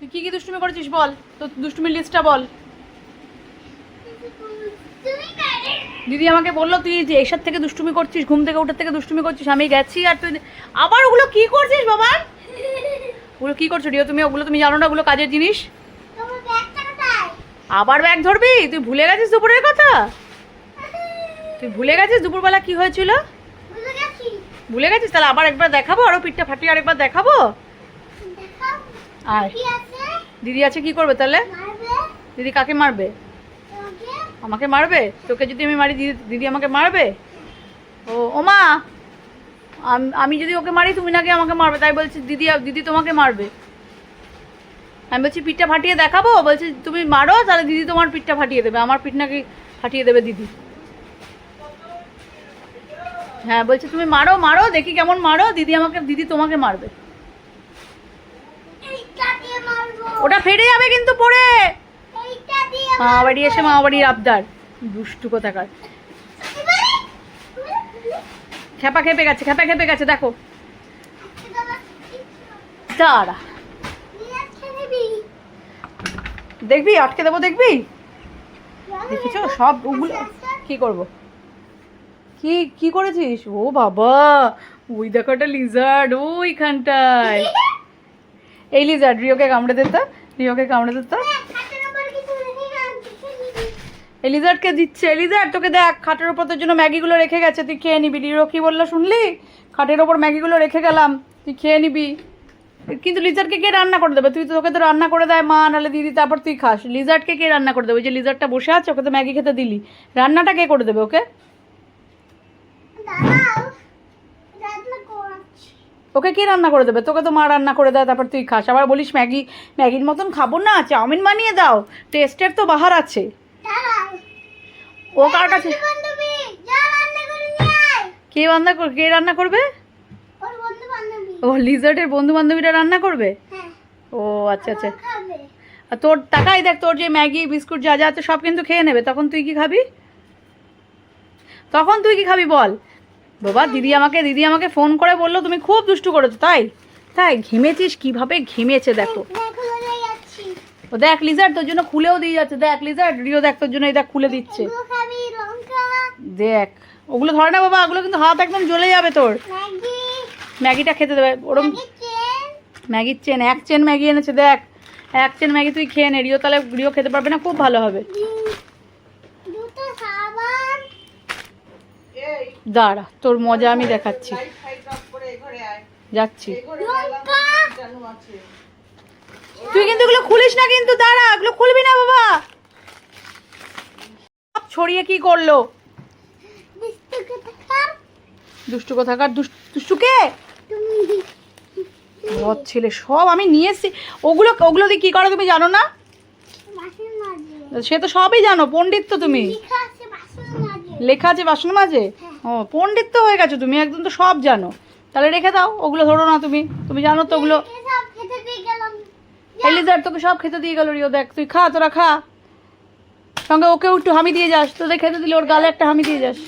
তুই কি কি দুষ্টুমি করেছিস বল? তো দুষ্টুমির লিস্টটা বল। দিদি আমাকে বলল তুই যে এসার থেকে দুষ্টুমি করছিস ঘুম থেকে ওঠার থেকে দুষ্টুমি করছিস আমি গেছি আর তুই আবার ওগুলো কি করছিস বাবা? ওগুলো কি করছ? রিও তুমি ওগুলো তুমি জানো না ওগুলো কাজের জিনিস? আবার ব্যাগ ধরবি? তুই ভুলে গেছিস দুপুরের কথা? তুই ভুলে গেছিস দুপুরবেলা কি হয়েছিল? ভুলে গেছিস? তাহলে আবার একবার দেখাবো? আরও পিঠটা ফাটিয়ে আরেকবার দেখাবো? আর দিদি আছে কি করবে তাহলে? দিদি কাকে মারবে? আমাকে মারবে? তোকে যদি আমি মারি দিদি দিদি আমাকে মারবে? ও ওমা আমি যদি ওকে মারি তুমি নাকি আমাকে মারবে? তাই বলছি দিদি দিদি তোমাকে মারবে। আমি বলছি পিঠটা ফাটিয়ে দেখাবো? বলছি তুমি মারো তাহলে দিদি তোমার পিঠটা ফাটিয়ে দেবে। আমার পিঠ নাকি ফাটিয়ে দেবে দিদি। হ্যাঁ বলছি তুমি মারো মারো দেখি কেমন মারো। দিদি আমাকে দিদি তোমাকে মারবে এইটা দিয়ে মারবো ওটা ফেটে যাবে কিন্তু পরে মামা বাড়ি এসে মামা বাড়ির আবদার। দুষ্টু কোথাকার। খেপা খেপে গেছে খেপা খেপে গেছে দেখো। দাঁড়া। দেখবি? আটকে দেবো দেখবি? দেখেছ সব ওগুলো কি করব? কি কি করেছিস? ও বাবা! ওই দেখো একটা লিজার্ড ওইখানটায়। এই লিজার্ড রিওকে কামড়ে দিত রিওকে কামড়ে দিত এলিজার্ডকে দিচ্ছে এলিজার্ড তোকে দেখ খাটের ওপর তোর জন্য ম্যাগিগুলো রেখে গেছে তুই খেয়ে নিবি। রিরো কি বলল শুনলি? খাটের ওপর ম্যাগিগুলো রেখে গেলাম তুই খেয়ে নিবি। কিন্তু লিজার্ডকে কে রান্না করে দেবে? তুই তো তোকে তো রান্না করে দেয় মা নাহলে দিদি তারপর তুই খাস। লিজার্ডকে কে রান্না করে দেবে? ওই যে লিজার্ডটা বসে আছে ওকে তো ম্যাগি খেতে দিলি। রান্নাটা কে করে দেবে ওকে? ওকে কে রান্না করে দেবে? তোকে তো মা রান্না করে দেয় তারপর তুই খাস। আবার বলিস ম্যাগি ম্যাগির মতন খাব না চাউমিন বানিয়ে দাও। টেস্টের তো বাহার আছে। ও কার কাছে? কে রান্না কে রান্না করবে? ও লিজার্ডের বন্ধু বান্ধবীরা রান্না করবে? ও আচ্ছা আচ্ছা। আর তোর টাকাই দেখ তোর যে ম্যাগি বিস্কুট যা যা আছে সব কিন্তু খেয়ে নেবে। তখন তুই কি খাবি? তখন তুই কি খাবি বল? বাবা, দিদি আমাকে দিদি আমাকে ফোন করে বলল, তুমি খুব দুষ্টু করেছ, তাই? তাই, ঘেমেছিস কীভাবে? ঘেমেছে, দেখো। ও দেখ লিজার্ড তোর জন্য খুলেও দিয়ে যাচ্ছে, দেখ লিজার্ড রিও দেখ, তোর জন্য এই দেখ, খুলে দিচ্ছে। দেখ, ওগুলো ধরে না বাবা, ওগুলো কিন্তু হাত একদম জ্বলে যাবে তোর। ম্যাগিটা খেতে দেবে, ওরম ম্যাগির চেন, এক চেন ম্যাগি এনেছে, দেখ, এক চেন ম্যাগি তুই খেয়ে নে, রিও তাহলে, রিও খেতে পারবে না, খুব ভালো হবে। দাঁড়া তোর মজা আমি দেখাচ্ছি। যাচ্ছি। তুই কিন্তু এগুলো খুলিস না কিন্তু দাঁড়া এগুলো খুলবি না বাবা। সব ছড়িয়ে কি করল? দুষ্টু কোথাকার? দুষ্ট- দুষ্টুকে? তুমি ছেলে সব আমি নিয়ে এসছি। ওগুলো ওগুলো দিয়ে কী করো তুমি জানো না? সে তো সবই জানো পণ্ডিত তো তুমি। লেখা আছে বাসন মাজে। লেখা আছে বাসন মাঝে ও পণ্ডিত তো হয়ে গেছো তুমি একদম তো সব জানো। তাহলে রেখে দাও ওগুলো ধরো না তুমি। তুমি জানো তো ওগুলো। এলিজার তোকে সব খেতে দিয়ে গেল রিও দেখ তুই খা তোরা খা। সঙ্গে ওকে একটু হামি দিয়ে যাস তোদের খেতে দিলে ওর গালে একটা হামি দিয়ে যাস।